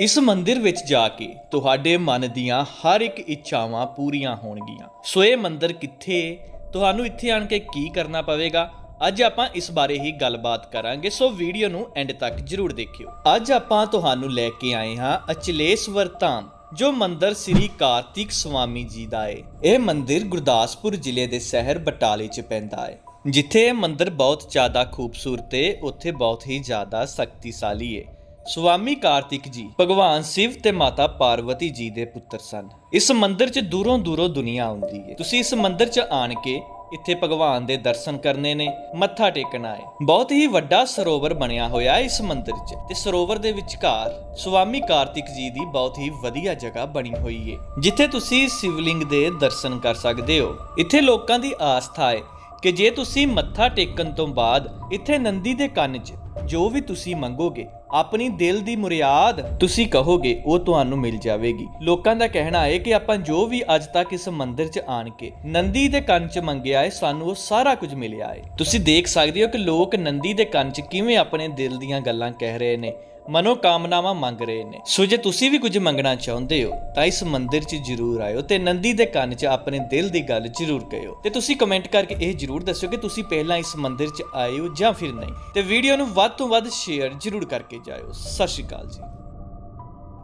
ਇਸ ਮੰਦਿਰ ਵਿੱਚ ਜਾ ਕੇ ਤੁਹਾਡੇ ਮਨ ਦੀਆਂ ਹਰ ਇੱਕ ਇੱਛਾਵਾਂ ਪੂਰੀਆਂ ਹੋਣਗੀਆਂ। ਸੋ ਇਹ ਮੰਦਿਰ ਕਿੱਥੇ? ਹੈ? ਤੁਹਾਨੂੰ ਇੱਥੇ ਆਣ ਕੇ ਕੀ ਕਰਨਾ ਪਵੇਗਾ? ਅੱਜ ਆਪਾਂ ਇਸ ਬਾਰੇ ਹੀ ਗੱਲਬਾਤ ਕਰਾਂਗੇ। ਸੋ ਵੀਡੀਓ ਨੂੰ ਐਂਡ ਤੱਕ ਜਰੂਰ ਦੇਖਿਓ। ਅੱਜ ਆਪਾਂ ਤੁਹਾਨੂੰ ਲੈ ਕੇ ਆਏ ਹਾਂ ਅਚਲੇਸ਼ਵਰ ਧਾਮ, ਜੋ ਮੰਦਿਰ ਸ੍ਰੀ ਕਾਰਤਿਕ ਸਵਾਮੀ ਜੀ ਦਾ ਹੈ ਇਹ ਮੰਦਿਰ ਗੁਰਦਾਸਪੁਰ ਜ਼ਿਲ੍ਹੇ ਦੇ ਸ਼ਹਿਰ ਬਟਾਲੇ 'ਚ ਪੈਂਦਾ ਹੈ ਜਿੱਥੇ ਇਹ ਮੰਦਿਰ ਬਹੁਤ ਜ਼ਿਆਦਾ ਖੂਬਸੂਰਤ ਹੈ ਉੱਥੇ ਬਹੁਤ ਹੀ ਜ਼ਿਆਦਾ ਸ਼ਕਤੀਸ਼ਾਲੀ ਹੈ ਸਵਾਮੀ ਕਾਰਤਿਕ ਜੀ ਭਗਵਾਨ ਸ਼ਿਵ ਤੇ ਮਾਤਾ ਪਾਰਵਤੀ ਜੀ ਦੇ ਪੁੱਤਰ ਸਨ। ਇਸ ਮੰਦਿਰ 'ਚ ਦੂਰੋਂ ਦੂਰੋਂ ਦੁਨੀਆ ਆਉਂਦੀ ਹੈ ਤੁਸੀਂ ਇਸ ਮੰਦਿਰ 'ਚ ਆਣ ਕੇ ਇੱਥੇ ਭਗਵਾਨ ਦੇ ਦਰਸ਼ਨ ਕਰਨੇ ਨੇ, ਮੱਥਾ ਟੇਕਣਾ ਹੈ ਬਹੁਤ ਹੀ ਵੱਡਾ ਸਰੋਵਰ ਬਣਿਆ ਹੋਇਆ ਹੈ ਇਸ ਮੰਦਿਰ 'ਚ ਤੇ ਸਰੋਵਰ ਦੇ ਵਿਚਕਾਰ ਸਵਾਮੀ ਕਾਰਤਿਕ ਜੀ ਦੀ ਬਹੁਤ ਹੀ ਵਧੀਆ ਜਗ੍ਹਾ ਬਣੀ ਹੋਈ ਹੈ ਜਿੱਥੇ ਤੁਸੀਂ ਸ਼ਿਵਲਿੰਗ ਦੇ ਦਰਸ਼ਨ ਕਰ ਸਕਦੇ ਹੋ। ਇੱਥੇ ਲੋਕਾਂ ਦੀ ਆਸਥਾ ਹੈ ਕਿ ਜੇ ਤੁਸੀਂ ਮੱਥਾ ਟੇਕਣ ਤੋਂ ਬਾਅਦ ਇੱਥੇ ਨੰਦੀ ਦੇ ਕੰਨ 'ਚ ਜੋ ਵੀ ਤੁਸੀਂ ਮੰਗੋਗੇ, ਆਪਣੀ ਦਿਲ ਦੀ ਮੁਰਿਆਦ ਤੁਸੀਂ ਕਹੋਗੇ, ਉਹ ਤੁਹਾਨੂੰ ਮਿਲ ਜਾਵੇਗੀ। ਲੋਕਾਂ ਦਾ ਕਹਿਣਾ ਹੈ ਕਿ ਆਪਾਂ ਜੋ ਵੀ ਅੱਜ ਤੱਕ ਇਸ ਮੰਦਿਰ 'ਚ ਆਣ ਕੇ ਨੰਦੀ ਦੇ ਕੰਨ 'ਚ ਮੰਗਿਆ ਹੈ, ਸਾਨੂੰ ਉਹ ਸਾਰਾ ਕੁਝ ਮਿਲਿਆ ਹੈ। ਤੁਸੀਂ ਦੇਖ ਸਕਦੇ ਹੋ ਕਿ ਲੋਕ ਨੰਦੀ ਦੇ ਕੰਨ 'ਚ ਕਿਵੇਂ ਆਪਣੇ ਦਿਲ ਦੀਆਂ ਗੱਲਾਂ ਕਹਿ ਰਹੇ ਨੇ। ਮਨੋਕਾਮਨਾਵਾਂ ਮੰਗ ਰਹੇ ਨੇ। ਸੋ ਜੇ ਤੁਸੀਂ ਵੀ ਕੁਝ ਮੰਗਣਾ ਚਾਹੁੰਦੇ ਹੋ, ਤਾਂ ਇਸ ਮੰਦਿਰ 'ਚ ਜਰੂਰ ਆਇਓ ਤੇ ਨੰਦੀ ਦੇ ਕੰਨ 'ਚ ਆਪਣੇ ਦਿਲ ਦੀ ਗੱਲ ਜਰੂਰ ਕਹਿਓ ਤੇ ਤੁਸੀਂ ਕਮੈਂਟ ਕਰਕੇ ਇਹ ਜਰੂਰ ਦੱਸਿਓ ਕਿ ਤੁਸੀਂ ਪਹਿਲਾਂ ਇਸ ਮੰਦਿਰ 'ਚ ਆਏ ਹੋ ਜਾਂ ਫਿਰ ਨਹੀਂ। ਤੇ ਵੀਡੀਓ ਨੂੰ ਵੱਧ ਤੋਂ ਵੱਧ ਸ਼ੇਅਰ ਜਰੂਰ ਕਰਕੇ ਜਾਇਓ। ਸਤਿ ਸ਼੍ਰੀ ਅਕਾਲ ਜੀ।